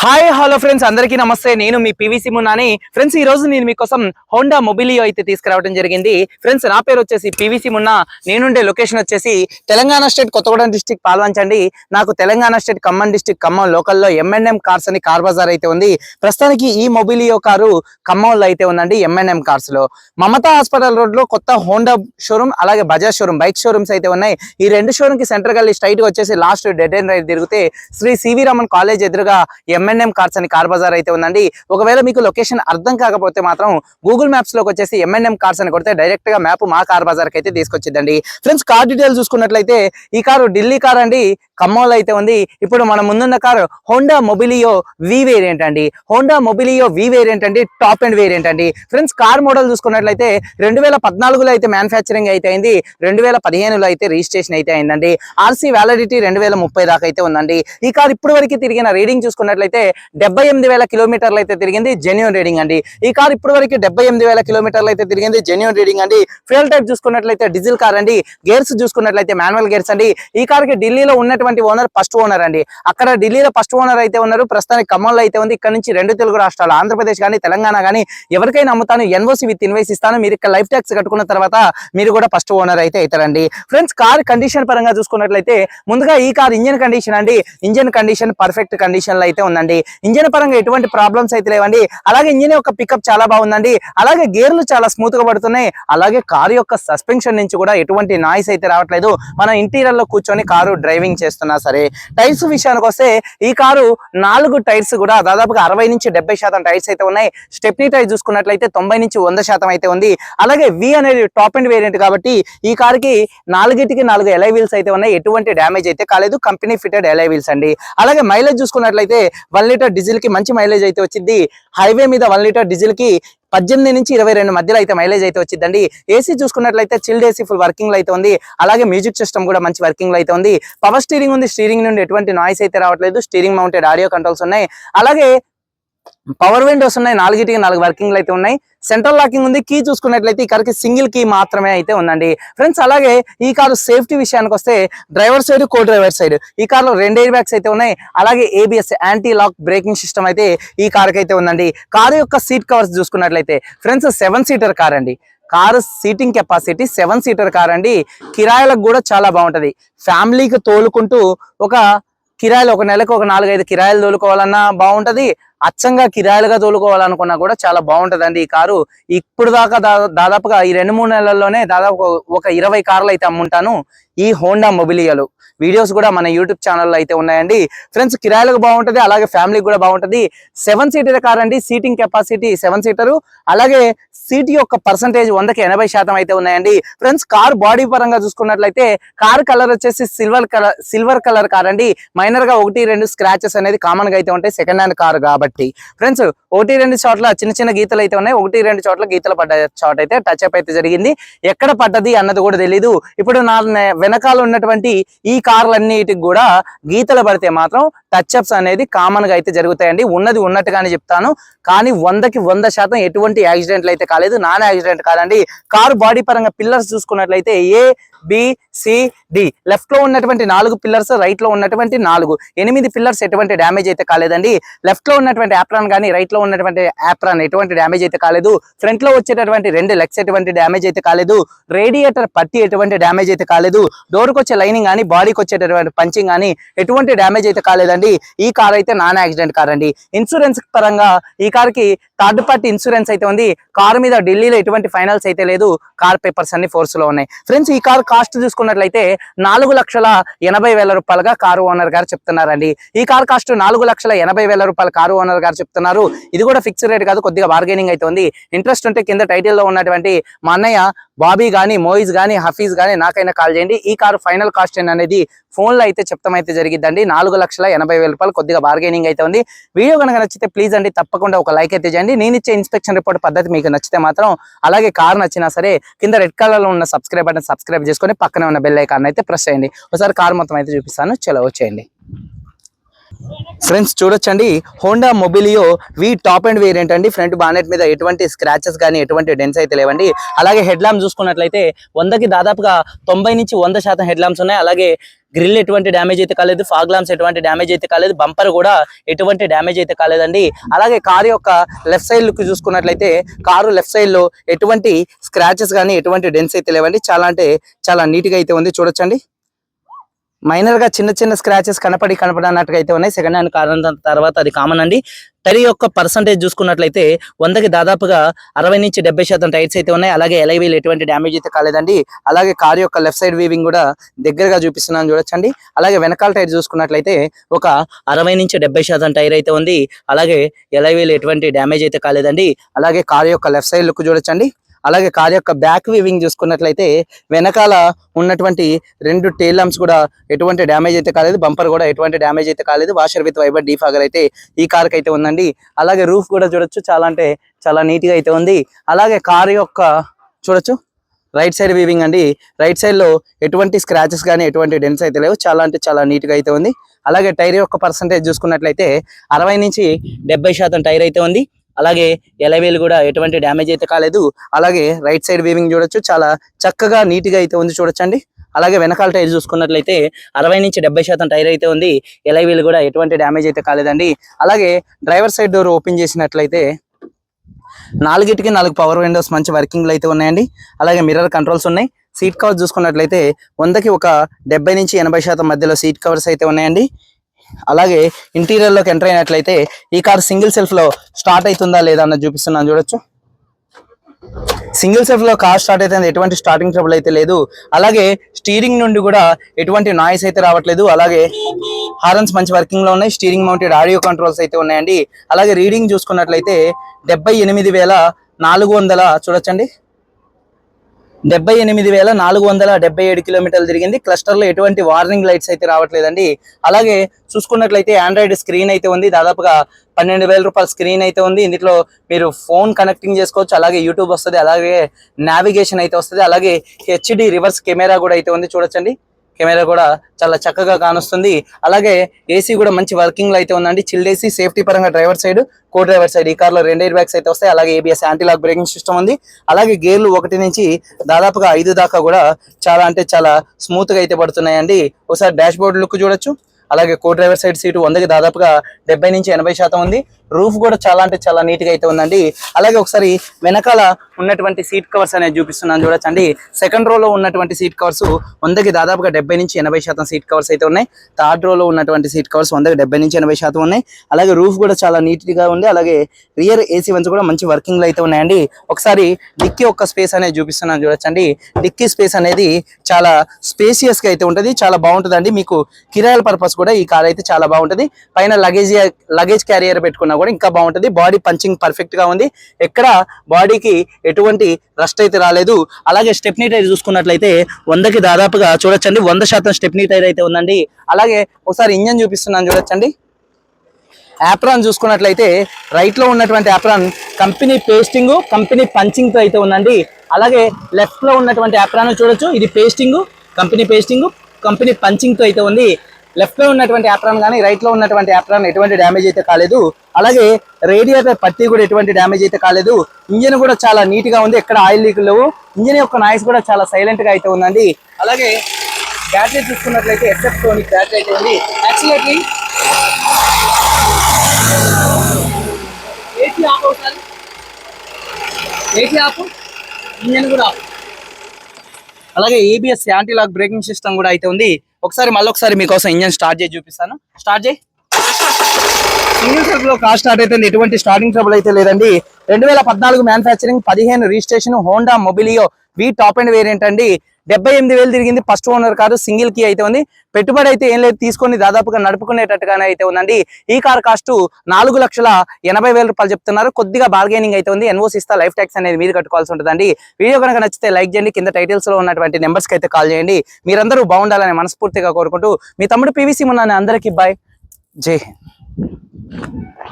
Hi hello friends అందరికీ నమస్తే. నేను మీ పివిసి మున్నాని ఫ్రెండ్స్ ఈ రోజు నేను మీకోసం హోండా మొబిలియో అయితే తీసుకురావడం జరిగింది. ఫ్రెండ్స్ నా పేరు వచ్చేసి పివిసి మున్నా నేనుండే లొకేషన్ వచ్చేసి తెలంగాణ స్టేట్ కొత్తగూడెం డిస్టిక్ పాల్వంచండి. నాకు తెలంగాణ స్టేట్ ఖమ్మం డిస్టిక్ ఖమ్మం లోకల్లో M&M ఎంఎన్ఎం కార్స్ అని కార్ బజార్ అయితే ఉంది. ప్రస్తుతానికి ఈ మొబిలియో కారు ఖమ్మంలో అయితే ఉందండి M&M ఎంఎన్ఎం కార్స్లో. మమతా హాస్పిటల్ రోడ్లో కొత్త హోండా షోరూమ్ అలాగే బజాజ్ షోరూమ్ బైక్ షోరూమ్స్ అయితే ఉన్నాయి. ఈ రెండు షోరూమ్కి సెంటర్ గల్లీ స్ట్రైట్ వచ్చేసి లాస్ట్ డెడ్ అండ్ రైట్ తిరిగితే శ్రీ సివి రమన్ కాలేజ్ ఎదురుగా M&M ఎంఎన్ఎం కార్స్ అని కార్ బజార్ అయితే ఉందండి. ఒకవేళ మీకు లొకేషన్ అర్థం కాకపోతే మాత్రం గూగుల్ మ్యాప్స్లోకి వచ్చేసి ఎంఎన్ఎం కార్స్ అని కొడితే డైరెక్ట్గా మ్యాప్ మా కార్ బజార్కి అయితే తీసుకొచ్చిందండి ఫ్రెండ్స్ కార్ డీటెయిల్స్ చూసుకున్నట్లయితే ఈ కారు ఢిల్లీ కార్ అండి. ఖమ్మంలో అయితే ఉంది. ఇప్పుడు మన ముందున్న car Honda Mobilio V variant అండి. హోండా మొబిలియో వి వేరియంట్ అండి. టాప్ అండ్ వేరియంట్ అండి. ఫ్రెండ్స్ కార్ మోడల్ చూసుకున్నట్లయితే రెండు వేల పద్నాలుగులో అయితే మ్యానుఫ్యాక్చరింగ్ అయితే అయింది. రెండు వేల పదిహేనులో అయితే రిజిస్ట్రేషన్ అయితే అయిందండి. ఆర్సీ వ్యాలిడిటీ రెండు వేల ముప్పై దాకా అయితే ఉందండి. ఈ కార్ ఇప్పుడు వరకు తిరిగిన రీడింగ్ చూసుకున్నట్లయితే డెబ్బై ఎనిమిది వేల కిలోమీటర్లు అయితే తిరిగింది జెన్యున్ రీడింగ్ అండి. ఈ కార్ ఇప్పుడు వరకు డెబ్బై ఎనిమిది వేల కిలోమీటర్లు అయితే తిరిగింది జెన్యున్ రీడింగ్ అండి. ఫ్యూల్ టైప్ చూసుకున్నట్లయితే డీజిల్ కార్ అండి. గేర్స్ చూసుకున్నట్లయితే మాన్యువల్ గేర్స్ అండి. ఈ కార్కి ఢిల్లీలో ఉన్నటువంటి ఓనర్ ఫస్ట్ ఓనర్ అండి. అక్కడ ఢిల్లీలో ఫస్ట్ ఓనర్ అయితే ఉన్నారు. ప్రస్తుతానికి ఖమ్మంలో అయితే ఉంది. ఇక్కడ నుంచి రెండు తెలుగు రాష్ట్రాలు ఆంధ్రప్రదేశ్ కానీ తెలంగాణ కానీ ఎవరికైనా అమ్ముతాను. ఎన్ఓసి విత్ ఇన్వైస్ ఇస్తాను. మీరు ఇక్కడ లైఫ్ ట్యాక్స్ కట్టుకున్న తర్వాత మీరు కూడా ఫస్ట్ ఓనర్ అయితే అవుతారండి. ఫ్రెండ్స్ కార్ కండిషన్ పరంగా చూసుకున్నట్లయితే ముందుగా ఈ కార్ ఇంజన్ కండిషన్ అండి. ఇంజన్ కండిషన్ పర్ఫెక్ట్ కండిషన్లో అయితే ఉందండి. ఇంజిన్ పరంగా ఎటువంటి ప్రాబ్లమ్స్ అయితే లేవండి. అలాగే ఇంజిన్ యొక్క పికప్ చాలా బాగుందండి. అలాగే గేర్లు చాలా స్మూత్గా పడుతున్నాయి. అలాగే కారు యొక్క సస్పెన్షన్ నుంచి కూడా ఎటువంటి నాయిస్ అయితే రావట్లేదు. మన ఇంటీరియర్లో కూర్చొని కారు డ్రైవింగ్ చేస్తున్నా సరే టైర్స్ విషయానికి వస్తే ఈ కారు నాలుగు టైర్స్ కూడా దాదాపుగా అరవై నుంచి డెబ్బై శాతం టైర్స్ అయితే ఉన్నాయి. స్టెప్నీ టైర్ చూసుకున్నట్లయితే తొంభై నుంచి వంద శాతం అయితే ఉంది. అలాగే వి అనేది టాప్ అండ్ వేరియంట్ కాబట్టి ఈ కారుకి నాలుగిటికి నాలుగు ఎలై వీల్స్ అయితే ఉన్నాయి. ఎటువంటి డ్యామేజ్ అయితే కాలేదు. కంపెనీ ఫిటెడ్ ఎలై వీల్స్ అండి. అలాగే మైలేజ్ చూసుకున్నట్లయితే వన్ లీటర్ డీజిల్కి మంచి మైలేజ్ అయితే వచ్చింది. హైవే మీద వన్ లీటర్ డీజిల్కి పద్దెనిమిది నుంచి ఇరవై రెండు మధ్యలో అయితే మైలేజ్ అయితే వచ్చిందండి. ఏసీ చూసుకున్నట్లయితే చిల్డ్ ఏసీ ఫుల్ వర్కింగ్లో అయితే ఉంది. అలాగే మ్యూజిక్ సిస్టమ్ కూడా మంచి వర్కింగ్లో అయితే ఉంది. పవర్ స్టీరింగ్ ఉంది. స్టీరింగ్ నుండి ఎటువంటి నాయిస్ అయితే రావట్లేదు. స్టీరింగ్ మౌంటెడ్ ఆడియో కంట్రోల్స్ ఉన్నాయి. అలాగే పవర్ విండోస్ ఉన్నాయి నాలుగిటికి నాలుగు వర్కింగ్లు అయితే ఉన్నాయి. సెంట్రల్ లాకింగ్ ఉంది కీ చూసుకున్నట్లయితే ఈ కార్కి సింగిల్ కీ మాత్రమే అయితే ఉందండి. ఫ్రెండ్స్ అలాగే ఈ కారు సేఫ్టీ విషయానికి వస్తే driver side co driver side ఈ కార్లో రెండు ఎయిర్ బ్యాగ్స్ అయితే ఉన్నాయి. అలాగే ABS anti lock braking system అయితే ఈ కార్కి అయితే ఉందండి. కారు యొక్క సీట్ కవర్స్ చూసుకున్నట్లయితే ఫ్రెండ్స్ సెవెన్ సీటర్ కార్ అండి. Car seating capacity seven seater car అండి. కిరాయిలకు కూడా చాలా బాగుంటది. ఫ్యామిలీకి తోలుకుంటూ ఒక కిరాయిలు ఒక నెలకు ఒక నాలుగైదు కిరాయిలు తోలుకోవాలన్నా బాగుంటది. అచ్చంగా కిరాయిలుగా తోలుకోవాలనుకున్నా కూడా చాలా బాగుంటదండి ఈ కారు. ఇప్పుడు దాకా దాదాపుగా ఈ రెండు మూడు నెలల్లోనే దాదాపు ఒక ఇరవై కార్లు అయితే అమ్ముంటాను ఈ హోండా మొబిలియాలు. వీడియోస్ కూడా మన యూట్యూబ్ ఛానల్లో అయితే ఉన్నాయండి. ఫ్రెండ్స్ కిరాయిలకు బాగుంటది అలాగే ఫ్యామిలీకి కూడా బాగుంటది. సెవెన్ సీటర్ కార్ అండి సీటింగ్ కెపాసిటీ సెవెన్ సీటరు. అలాగే సీట్ యొక్క పర్సంటేజ్ వందకి ఎనభై శాతం అయితే ఉన్నాయండి. ఫ్రెండ్స్ కార్ బాడీ పరంగా చూసుకున్నట్లయితే కార్ కలర్ వచ్చేసి silver colour silver colour car అండి. మైనర్గా ఒకటి రెండు స్క్రాచెస్ అనేది కామన్గా అయితే ఉంటాయి. సెకండ్ హ్యాండ్ కార్ కాబట్టి. ఫ్రెండ్స్ ఒకటి రెండు చోట్ల చిన్న చిన్న గీతలు అయితే ఉన్నాయి. ఒకటి రెండు చోట్ల గీతలు పడ్డ చోట అయితే టచ్ అప్ అయితే జరిగింది. ఎక్కడ పడ్డది అన్నది కూడా తెలియదు ఇప్పుడు నా వెనకాల ఉన్నటువంటి ఈ కార్లన్నిటికి కూడా గీతలు పడితే మాత్రం టచ్అప్స్ అనేది కామన్గా అయితే జరుగుతాయండి. ఉన్నది ఉన్నట్టుగానే చెప్తాను. కానీ వందకి వంద శాతం ఎటువంటి యాక్సిడెంట్లు అయితే కాలేదు. నాన్ యాక్సిడెంట్ కాదండి. కారు బాడీ పరంగా పిల్లర్స్ చూసుకున్నట్లయితే ఏ బి సి డి లెఫ్ట్లో ఉన్నటువంటి నాలుగు పిల్లర్స్ రైట్లో ఉన్నటువంటి నాలుగు. ఎనిమిది పిల్లర్స్ ఎటువంటి డ్యామేజ్ అయితే కాలేదండి. లెఫ్ట్లో ఉన్నటువంటి యాప్రాన్ కానీ రైట్లో ఉన్నటువంటి యాప్రాన్ ఎటువంటి డ్యామేజ్ అయితే కాలేదు. ఫ్రంట్లో వచ్చేటటువంటి రెండు లెగ్స్ ఎటువంటి డ్యామేజ్ అయితే కాలేదు. రేడియేటర్ పట్టి ఎటువంటి డ్యామేజ్ అయితే కాలేదు. డోర్కి వచ్చే లైనింగ్ కానీ బాడీకి వచ్చేటటువంటి పంచింగ్ కానీ ఎటువంటి డ్యామేజ్ అయితే కాలేదండి. ఈ కార్ అయితే నాన్ యాక్సిడెంట్ కార్ అండి. ఇన్సూరెన్స్ పరంగా ఈ కార్కి థర్డ్ పార్టీ ఇన్సూరెన్స్ అయితే ఉంది. కార్ మీద ఢిల్లీలో ఎటువంటి ఫైనల్స్ అయితే లేదు. కార్ పేపర్స్ అన్ని ఫోర్స్లో ఉన్నాయి. ఫ్రెండ్స్ ఈ కార్ కాస్ట్ చూసుకున్నట్లయితే నాలుగు లక్షల ఎనభై వేల రూపాయలుగా కారు ఓనర్ గారు చెప్తున్నారండి. ఈ కార్ కాస్ట్ నాలుగు లక్షల ఎనభై వేల రూపాయల కారు ఓనర్ గారు చెప్తున్నారు. ఇది కూడా ఫిక్స్డ్ రేట్ కాదు కొద్దిగా బార్గెనింగ్ అయితే ఉంది. ఇంట్రెస్ట్ ఉంటే కింద టైటిల్లో ఉన్నటువంటి మా అన్నయ్య బాబీ గానీ మోయిజ్ గానీ హఫీజ్ గానీ నాకైనా కాల్ చేయండి. ఈ కారు ఫైనల్ కాస్ట్ అనేది ఫోన్లో అయితే చెప్తామైతే అయితే జరిగిద్దండి. నాలుగు లక్షల ఎనభై వేల రూపాయలు కొద్దిగా బార్గెనింగ్ అయితే ఉంది. వీడియో కనుక నచ్చితే ప్లీజ్ అండి తప్పకుండా ఒక లైక్ అయితే చేయండి. నేను ఇచ్చే ఇన్స్పెక్షన్ రిపోర్ట్ పద్ధతి మీకు నచ్చితే మాత్రం అలాగే కార్ నచ్చినా సరే కింద రెడ్ కలర్లో ఉన్న సబ్స్క్రైబ్ బటన్ సబ్స్క్రైబ్ చేసుకొని పక్కనే ఉన్న బెల్ ఐకాన్ అయితే ప్రెస్ చేయండి. ఒకసారి కార్ మొత్తం అయితే చూపిస్తాను. చలో వచ్చేయండి. ఫ్రెండ్స్ చూడొచ్చండి Honda Mobilio V top end variant అండి ఫ్రంట్ బానెట్ మీద ఎటువంటి స్క్రాచెస్ కానీ ఎటువంటి డెన్స్ అయితే లేవండి. అలాగే హెడ్ ల్యాంప్ చూసుకున్నట్లయితే వందకి దాదాపుగా తొంభై నుంచి వంద శాతం హెడ్ ల్యాంప్స్ ఉన్నాయి. అలాగే గ్రిల్ ఎటువంటి డ్యామేజ్ అయితే కాలేదు ఫాగ్ ల్యాంప్స్ ఎటువంటి డ్యామేజ్ అయితే కాలేదు బంపర్ కూడా ఎటువంటి డ్యామేజ్ అయితే కాలేదండి. అలాగే కారు యొక్క లెఫ్ట్ సైడ్ లుక్ చూసుకున్నట్లయితే కారు లెఫ్ట్ సైడ్లో ఎటువంటి స్క్రాచెస్ కానీ ఎటువంటి డెన్స్ అయితే లేవండి. చాలా అంటే చాలా నీట్గా అయితే ఉంది. చూడొచ్చండి. మైనర్గా చిన్న చిన్న స్క్రాచెస్ కనపడి కనపడనట్టుగా అయితే ఉన్నాయి. సెకండ్ హ్యాండ్ కారణం తర్వాత అది కామన్ అండి. టైర్ యొక్క పర్సంటేజ్ చూసుకున్నట్లయితే వందకి దాదాపుగా అరవై నుంచి డెబ్బై శాతం టైర్స్ అయితే ఉన్నాయి. అలాగే ఎలైవీలు ఎటువంటి డ్యామేజ్ అయితే కాలేదండి. అలాగే కార్ యొక్క లెఫ్ట్ సైడ్ వీవింగ్ కూడా దగ్గరగా చూపిస్తున్నాను చూడొచ్చండి. అలాగే వెనకాల టైర్ చూసుకున్నట్లయితే ఒక అరవై నుంచి డెబ్బై శాతం టైర్ అయితే ఉంది. అలాగే ఎలైవీలు ఎటువంటి డ్యామేజ్ అయితే కాలేదండి. అలాగే కార్ యొక్క లెఫ్ట్ సైడ్ లుక్ చూడొచ్చండి. అలాగే కార్ యొక్క బ్యాక్ వీవింగ్ చూసుకున్నట్లయితే వెనకాల ఉన్నటువంటి రెండు టైల్ లంప్స్ కూడా ఎటువంటి డ్యామేజ్ అయితే కాలేదు. బంపర్ కూడా ఎటువంటి డ్యామేజ్ అయితే కాలేదు. వాషర్ విత్ వైబర్ డీఫాగర్ అయితే ఈ కార్ అయితే ఉందండి. అలాగే రూఫ్ కూడా చూడొచ్చు. చాలా అంటే చాలా నీట్గా అయితే ఉంది. అలాగే కార్ యొక్క చూడొచ్చు. రైట్ సైడ్ వీవింగ్ అండి. రైట్ సైడ్లో ఎటువంటి స్క్రాచెస్ కానీ ఎటువంటి డెన్స్ అయితే లేవు. చాలా అంటే చాలా నీట్గా అయితే ఉంది. అలాగే టైర్ యొక్క పర్సంటేజ్ చూసుకున్నట్లయితే అరవై నుంచి డెబ్బై శాతం టైర్ అయితే ఉంది. అలాగే ఎలవేలు కూడా ఎటువంటి డ్యామేజ్ అయితే కాలేదు. అలాగే రైట్ సైడ్ వీవింగ్ చూడొచ్చు. చాలా చక్కగా నీట్గా అయితే ఉంది చూడొచ్చండి. అలాగే వెనకాల టైర్ చూసుకున్నట్లయితే అరవై నుంచి డెబ్బై శాతం టైర్ అయితే ఉంది. ఎలైవీలు కూడా ఎటువంటి డ్యామేజ్ అయితే కాలేదండి. అలాగే డ్రైవర్ సైడ్ డోర్ ఓపెన్ చేసినట్లయితే నాలుగిటికి నాలుగు పవర్ విండోస్ మంచి వర్కింగ్లు అయితే ఉన్నాయండి. అలాగే మిర్రర్ కంట్రోల్స్ ఉన్నాయి. సీట్ కవర్స్ చూసుకున్నట్లయితే వందకి ఒక డెబ్బై నుంచి ఎనభై శాతం మధ్యలో సీట్ కవర్స్ అయితే ఉన్నాయండి. అలాగే ఇంటీరియర్లోకి ఎంటర్ అయినట్లయితే ఈ కార్ సింగిల్ సెల్ఫ్లో స్టార్ట్ అవుతుందా లేదా అన్నది చూపిస్తున్నాను చూడొచ్చు. సింగిల్ సెల్ఫ్లో కార్ స్టార్ట్ అయితే ఎటువంటి స్టార్టింగ్ ట్రబుల్ అయితే లేదు. అలాగే స్టీరింగ్ నుండి కూడా ఎటువంటి నాయిస్ అయితే రావట్లేదు. అలాగే హారన్స్ మంచి వర్కింగ్లో ఉన్నాయి. స్టీరింగ్ మౌంటెడ్ ఆడియో కంట్రోల్స్ అయితే ఉన్నాయండి. అలాగే రీడింగ్ చూసుకున్నట్లయితే డెబ్బై ఎనిమిది వేల నాలుగు వందల చూడొచ్చండి. డెబ్బై ఎనిమిది వేల నాలుగు వందల డెబ్బై ఏడు కిలోమీటర్లు తిరిగింది. క్లస్టర్లో ఎటువంటి వార్నింగ్ లైట్స్ అయితే రావట్లేదండి. అలాగే చూసుకున్నట్లయితే ఆండ్రాయిడ్ స్క్రీన్ అయితే ఉంది. దాదాపుగా పన్నెండు వేల రూపాయల స్క్రీన్ అయితే ఉంది. ఇందులో మీరు ఫోన్ కనెక్టింగ్ చేసుకోవచ్చు. అలాగే యూట్యూబ్ వస్తుంది. అలాగే నావిగేషన్ అయితే వస్తుంది. అలాగే హెచ్డి రివర్స్ కెమెరా కూడా అయితే ఉంది. చూడొచ్చండి. కెమెరా కూడా చాలా చక్కగా కానొస్తుంది. అలాగే ఏసీ కూడా మంచి వర్కింగ్లో అయితే ఉందండి. చిల్డ్ ఏసీ సేఫ్టీ పరంగా driver side co driver side ఈ కార్లో రెండు ఎయిర్ బ్యాగ్స్ అయితే వస్తాయి. అలాగే ABS anti lock braking system ఉంది. అలాగే గేర్లు ఒకటి నుంచి దాదాపుగా ఐదు దాకా కూడా చాలా అంటే చాలా స్మూత్గా అయితే పడుతున్నాయండి. ఒకసారి డాష్ బోర్డ్ లుక్ చూడొచ్చు. అలాగే కో డ్రైవర్ సైడ్ సీటు వందకి దాదాపుగా డెబ్బై నుంచి ఎనభై శాతం ఉంది. రూఫ్ కూడా చాలా అంటే చాలా నీట్గా అయితే ఉందండి. అలాగే ఒకసారి వెనకాల ఉన్నటువంటి సీట్ కవర్స్ అనేది చూపిస్తున్నాను చూడొచ్చండి. సెకండ్ రోలో ఉన్నటువంటి సీట్ కవర్స్ వందకి దాదాపుగా డెబ్బై నుంచి ఎనభై శాతం సీట్ కవర్స్ అయితే ఉన్నాయి. థర్డ్ రోలో ఉన్నటువంటి సీట్ కవర్స్ వందకి డెబ్బై నుంచి ఎనభై శాతం ఉన్నాయి. అలాగే రూఫ్ కూడా చాలా నీట్గా ఉంది. అలాగే రియర్ ఏసీ వన్స్ కూడా మంచి వర్కింగ్లో అయితే ఉన్నాయండి. ఒకసారి డిక్కీ ఒక్క స్పేస్ అనేది చూపిస్తున్నాను చూడొచ్చండి. డిక్కీ స్పేస్ అనేది చాలా స్పేసియస్గా అయితే ఉంటది. చాలా బాగుంటుందండి. మీకు కిరాయల పర్పస్ కూడా ఈ కార్ అయితే చాలా బాగుంటది. పైన లగేజ్ లగేజ్ క్యారియర్ పెట్టుకున్నా కూడా ఇంకా బాగుంటది. బాడీ పంచింగ్ పర్ఫెక్ట్గా ఉంది. ఎక్కడ బాడీకి ఎటువంటి రస్ట్ అయితే రాలేదు. అలాగే స్టెప్నీ టైర్ చూసుకున్నట్లయితే వందకి దాదాపుగా చూడొచ్చండి. వంద శాతం స్టెప్నీ టైర్ అయితే ఉందండి. అలాగే ఒకసారి ఇంజన్ చూపిస్తున్నాను చూడొచ్చండి. యాప్రాన్ చూసుకున్నట్లయితే రైట్లో ఉన్నటువంటి యాప్రాన్ కంపెనీ పేస్టింగ్ కంపెనీ పంచింగ్తో అయితే ఉందండి. అలాగే లెఫ్ట్లో ఉన్నటువంటి యాప్రాన్ చూడొచ్చు. ఇది పేస్టింగ్ కంపెనీ పేస్టింగ్ కంపెనీ పంచింగ్తో అయితే ఉంది. లెఫ్ట్లో ఉన్నటువంటి యాప్రాన్ కానీ రైట్లో ఉన్నటువంటి యాప్రాన్ ఎటువంటి డ్యామేజ్ అయితే కాలేదు. అలాగే రేడియేటర్ పత్తి కూడా ఎటువంటి డ్యామేజ్ అయితే కాలేదు. ఇంజిన్ కూడా చాలా నీట్గా ఉంది. ఎక్కడ ఆయిల్ లీక్ లేవు. ఇంజిన్ యొక్క నాయిస్ కూడా చాలా సైలెంట్గా అయితే ఉందండి. అలాగే బ్యాటరీ చూసుకున్నట్లయితే ఎస్ఎఫ్ తోని బ్యాటరీ అయితే ఉంది. యాక్చువల్లీ ఏసీ ఆఫ్ అవుతారు ఏసీ ఆఫ్ ఇంజన్ కూడా అలాగే ABS anti lock braking system కూడా అయితే ఉంది. ఒకసారి మళ్ళీ ఒకసారి మీకోసం ఇంజన్ స్టార్ట్ చేసి చూపిస్తాను. స్టార్ట్ చేయి. సింగిల్ సెల్ఫ్లో కార్ స్టార్ట్ అయితే ఎటువంటి స్టార్టింగ్ ట్రబుల్ అయితే లేదండి. రెండు వేల పద్నాలుగు మ్యానుఫ్యాక్చరింగ్ పదిహేను registration Honda Mobilio V top end variant అండి. డెబ్బై ఎనిమిది వేలు తిరిగింది. First owner car single key అయితే ఉంది. పెట్టుబడి అయితే ఏం లేదు. తీసుకొని దాదాపుగా నడుపుకునేటట్టుగానే అయితే ఉందండి. ఈ కార్ కాస్ట్ నాలుగు లక్షల ఎనభై వేల రూపాయలు చెప్తున్నారు. కొద్దిగా బార్గెనింగ్ అయితే ఉంది. ఎన్ఓసి ఇస్తా లైఫ్ ట్యాక్స్ అనేది మీరు కట్టుకోవాల్సి ఉంటుందండి. వీడియో కనుక నచ్చితే లైక్ చేయండి. కింద టైటిల్స్లో ఉన్నటువంటి నెంబర్స్కి అయితే కాల్ చేయండి. మీరందరూ బాగుండాలని మనస్ఫూర్తిగా కోరుకుంటూ మీ తమ్ముడు పీవీసీ ఉన్నాను అందరికీ బాయ్ జై హింద్.